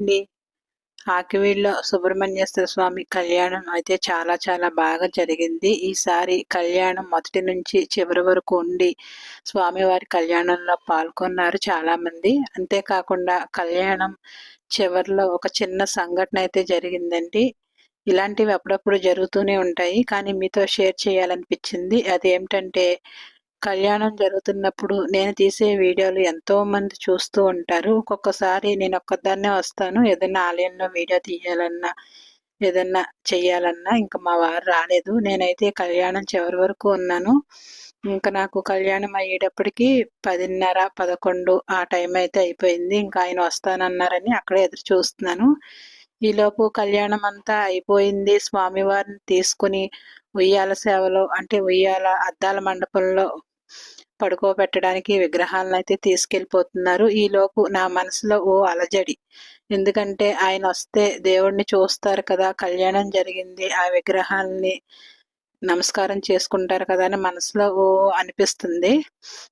అండి. ఆకివీడులో సుబ్రహ్మణ్యేశ్వర స్వామి కళ్యాణం అయితే చాలా చాలా బాగా జరిగింది. ఈసారి కళ్యాణం మొదటి నుంచి చివరి వరకు ఉండి స్వామివారి కళ్యాణంలో పాల్గొన్నారు చాలా మంది అంతేకాకుండా కళ్యాణం చివరిలో ఒక చిన్న సంఘటన అయితే జరిగిందండి. ఇలాంటివి అప్పుడప్పుడు జరుగుతూనే ఉంటాయి. కానీ మీతో షేర్ చేయాలనిపించింది. అది ఏమిటంటే కళ్యాణం జరుగుతున్నప్పుడు నేను తీసే వీడియోలు ఎంతో మంది చూస్తూ ఉంటారు. ఒక్కొక్కసారి నేను ఒక్కదాన్నే వస్తాను. ఏదైనా ఆలయంలో వీడియో తీయాలన్నా ఏదన్నా చెయ్యాలన్నా ఇంకా మా వారు రాలేదు. నేనైతే కళ్యాణం చివరి వరకు ఉన్నాను. ఇంకా నాకు కళ్యాణం అయ్యేటప్పటికి పదిన్నర పదకొండు ఆ టైం అయితే అయిపోయింది. ఇంకా ఆయన వస్తానన్నారని అక్కడే ఎదురు చూస్తున్నాను. ఈలోపు కళ్యాణం అంతా అయిపోయింది. స్వామివారిని తీసుకుని ఉయ్యాల సేవలో అంటే ఉయ్యాల అద్దాల మండపంలో పడుకోబెట్టడానికి విగ్రహాలను అయితే తీసుకెళ్ళిపోతున్నారు ఈలోపు నా మనసులో ఓ అలజడి. ఎందుకంటే ఆయన వస్తే దేవుడిని చూస్తారు కదా కళ్యాణం జరిగింది ఆ విగ్రహాలని నమస్కారం చేసుకుంటారు కదా అని మనసులో ఓ అనిపిస్తుంది.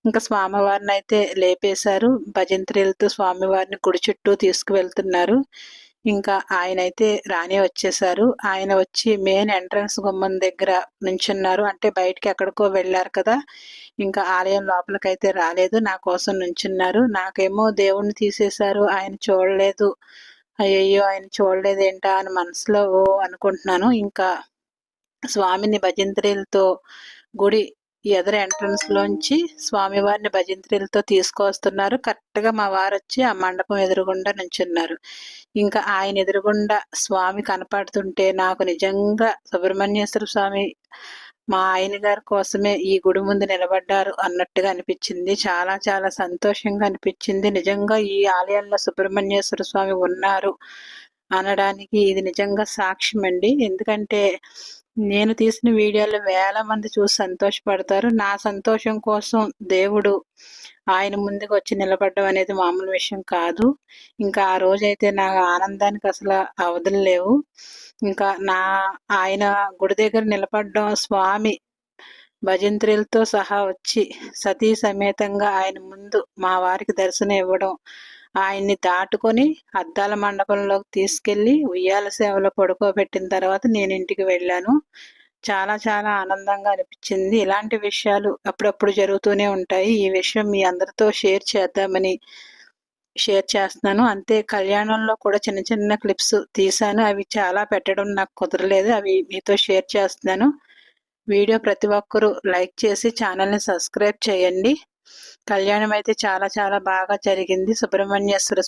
ఇంకా స్వామివారిని అయితే లేపేశారు. భజంత్రీలతో స్వామివారిని గుడి చుట్టూ తీసుకువెళ్తున్నారు. ఇంకా ఆయన అయితే రాని వచ్చేసారు. ఆయన వచ్చి మెయిన్ ఎంట్రన్స్ గుమ్మం దగ్గర నుంచున్నారు. అంటే బయటికి ఎక్కడికో వెళ్ళారు కదా. ఇంకా ఆలయం లోపలికైతే రాలేదు. నా కోసం నుంచున్నారు. నాకేమో దేవుణ్ణి తీసేశారు. ఆయన చూడలేదు. అయ్యయ్యో ఆయన చూడలేదేంటా అని మనసులో ఓ అనుకుంటున్నాను. ఇంకా స్వామిని భజంత్రీలతో గుడి ఎదర ఎంట్రన్స్ లోంచి స్వామివారిని భజంత్రీలతో తీసుకొస్తున్నారు కరెక్ట్గా మా వారు వచ్చి ఆ మండపం ఎదురుగుండా నుంచున్నారు. ఇంకా ఆయన ఎదురుగుండా స్వామి కనపడుతుంటే నాకు నిజంగా సుబ్రహ్మణ్యేశ్వర స్వామి మా ఆయన గారి కోసమే ఈ గుడి ముందు నిలబడ్డారు అన్నట్టుగా అనిపించింది. చాలా చాలా సంతోషంగా అనిపించింది. నిజంగా ఈ ఆలయంలో సుబ్రహ్మణ్యేశ్వర స్వామి ఉన్నారు అనడానికి ఇది నిజంగా సాక్ష్యం అండి ఎందుకంటే నేను తీసిన వీడియోలు వేల మంది చూసి సంతోషపడతారు. నా సంతోషం కోసం దేవుడు ఆయన ముందుకు వచ్చి నిలబడడం అనేది మామూలు విషయం కాదు. ఇంకా ఆ రోజైతే నా ఆనందానికి అసలు అవధులు లేవు. ఇంకా నా ఆయన గుడి దగ్గర నిలబడడం స్వామి భజంత్రులతో సహా వచ్చి సతీ సమేతంగా ఆయన ముందు మా వారికి దర్శనం ఇవ్వడం ఆయన్ని దాటుకొని అద్దాల మండపంలోకి తీసుకెళ్ళి ఉయ్యాల సేవలో పడుకోబెట్టిన తర్వాత నేను ఇంటికి వెళ్ళాను. చాలా చాలా ఆనందంగా అనిపించింది. ఇలాంటి విషయాలు అప్పుడప్పుడు జరుగుతూనే ఉంటాయి. ఈ విషయం మీ అందరితో షేర్ చేద్దామని షేర్ చేస్తున్నాను. అంతే కళ్యాణంలో కూడా చిన్న చిన్న క్లిప్స్ తీశాను. అవి చాలా పెట్టడం నాకు కుదరలేదు. అవి మీతో షేర్ చేస్తున్నాను. వీడియో ప్రతి ఒక్కరూ లైక్ చేసి ఛానల్ని సబ్స్క్రైబ్ చేయండి. కళ్యాణం అయితే చాలా చాలా బాగా జరిగింది. సుబ్రహ్మణ్యేశ్వర